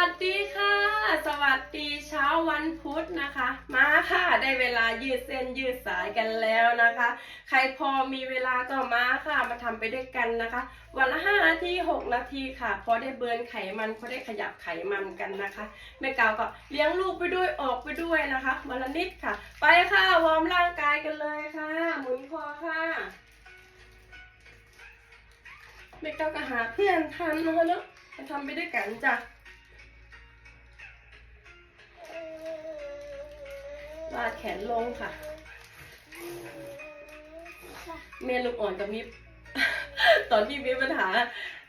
วัสดีค่ะ สวัสดีเช้าวันพุธนะคะ มาค่ะได้เวลายืดเส้นยืดสายกันแล้วนะคะ ใครพอมีเวลาก็มาค่ะมาทำไปด้วยกันนะคะ วันละ5นาที6นาทีค่ะพอได้เบิร์นไขมันพอได้ขยับไขมันกันนะคะแม่กาวก็เลี้ยงลูกไปด้วยออกไปด้วยนะคะวันละนิดค่ะ ไปค่ะวอร์มร่างกายกันเลยค่ะ หมุนคอค่ะแม่กาวก็หาเพื่อนทันนะคะเนาะมาทำไปด้วยกันจ้ะ ลาดแขนลงค่ะ เมียลูกอ่อนกับมิบตอนที่มีปัญหา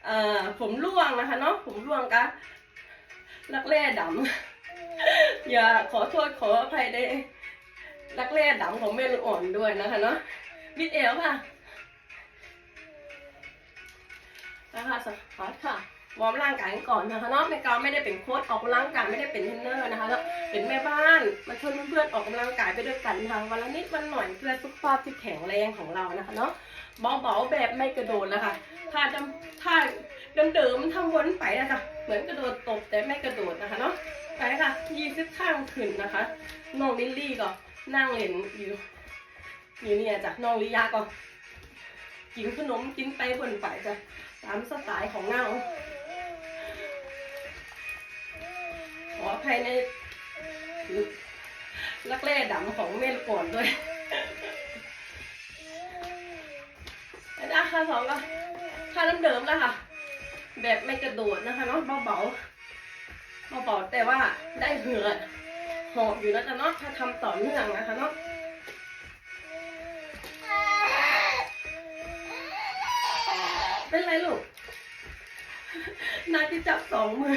เอ่อผมร่วงนะคะเนาะผมร่วงกะรักแร่ดำอย่าขอโทษขออภัยได้รักแร่ดำของเมียลูกอ่อนด้วยนะคะเนาะมิดเอวค่ะนะคะสวัสดีค่ะ วอร์มร่างกายกันก่อนนะคะเนาะแม่กาวไม่ได้เป็นโค้ชออกกำลังกายไม่ได้เป็นเทรนเนอร์นะคะแล้วเป็นแม่บ้านมาชวนเพื่อนๆออกกำลังกายไปด้วยกันทางวันละนิดวันหน่อยเพื่อสุขภาพที่แข็งแรงของเรานะคะเนาะเบาๆแบบไม่กระโดดแล้วค่ะถ้าจำถ้าเดิมๆทำวนไปนะคะเหมือนกระโดดตบแต่ไม่กระโดดนะคะเนาะไปค่ะยี่สิบข้างขึ้นนะคะน้องลิลลี่ก็นั่งเล่นอยู่อยู่เนี่ยจ้ะน้องลิยาก็กินขนมกินไปบนไปจ้ะตามสไตล์ของเงา ขออภัยในลักแร่ดำของเมลก่อนด้วยนะค่ะสองก็ท่าน้ำเดิมแล้วค่ะ แบบไม่กระโดดนะคะเนาะเบาๆเบาๆแต่ว่าได้เหงื่อหอบอยู่นะจ๊ะเนาะถ้าทำต่อเนื่องนะคะเนาะเป็นไรลูกนาที่จับสองมือ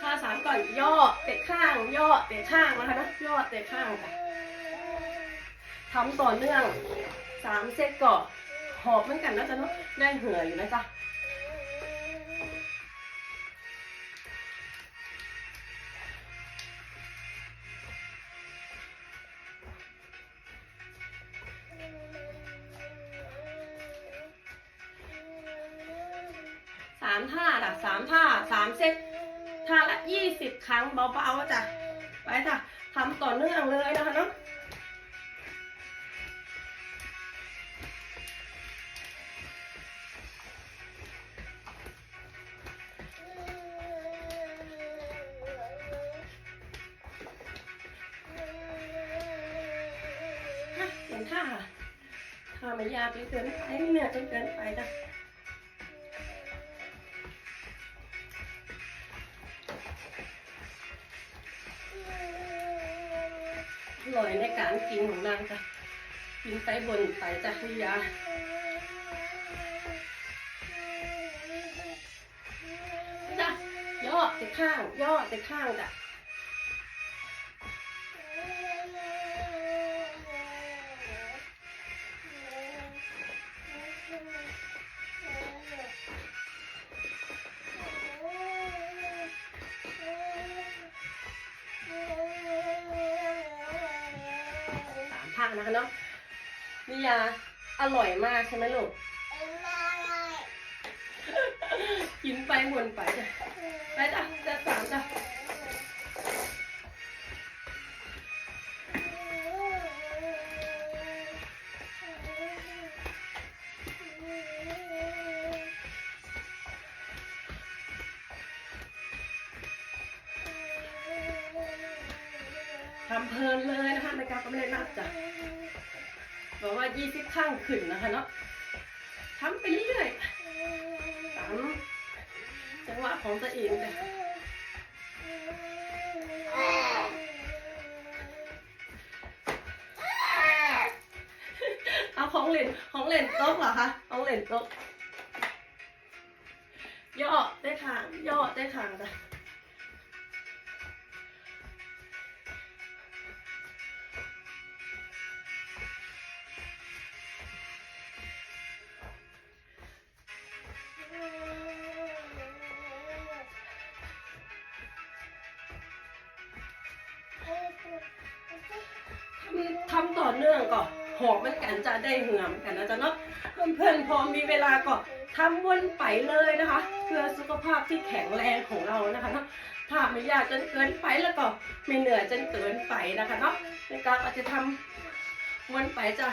ท่าสามก่อนย่อเตะข้าง ย่อเตะข้างนะคะนะย่อเตะข้างค่ะทำต่อเนื่องสามเซตก่อนหอบเหมือนกันนะจ๊ะเนาะได้เหื่ออยู่นะจ๊ะามท่าค่ะสามท่าสามเซตท่าละยี่สิบครั้งเบาๆจ้ะไปจ้ะทำต่อเนื่องเลยนะคะเนาะเปลี่ยนท่าค่ะท่าไม่ยากจนเกินไปไม่เหนื่อยจนเกินไปจ้ะ อร่อยในการกินของนางจ้ะกินไปบนไปจ้ะพี่ยาจ้ะย่อแต่ข้าง ย่อแต่ข้างจ้ะ นะคะเนาะพี่ยาอร่อยมากใช่ไหมลูก กินไปบนไปจ้ะไปจ้ะจะสามจ้ะ ทำเพลินเลยนะคะในการก็ไม่ได้นับจ้ะบอกว่ายี่สิบข้างขึ้นนะคะเนาะทำไปเรื่อยๆตามจังหวะของตัวเองจ้ะเอาของเล่นของเล่นโต๊ะเหรอคะของเล่นโต๊ะย่อได้ขางย่อได้ขางจ้ะ ทำทำต่อเนื่องก็หอบมันกันจะได้เหงื่อมกันนะจ๊ะเนาะเพื่อนๆพอมีเวลาก็ทำวนไปเลยนะคะ เพื่อสุขภาพที่แข็งแรงของเรานะคะเนาะถ้าไม่ยากจนเกินไปแล้วก็ไม่เหนื่อยจนเกินไปนะคะเนาะในการอาจจะทำวนไปจะ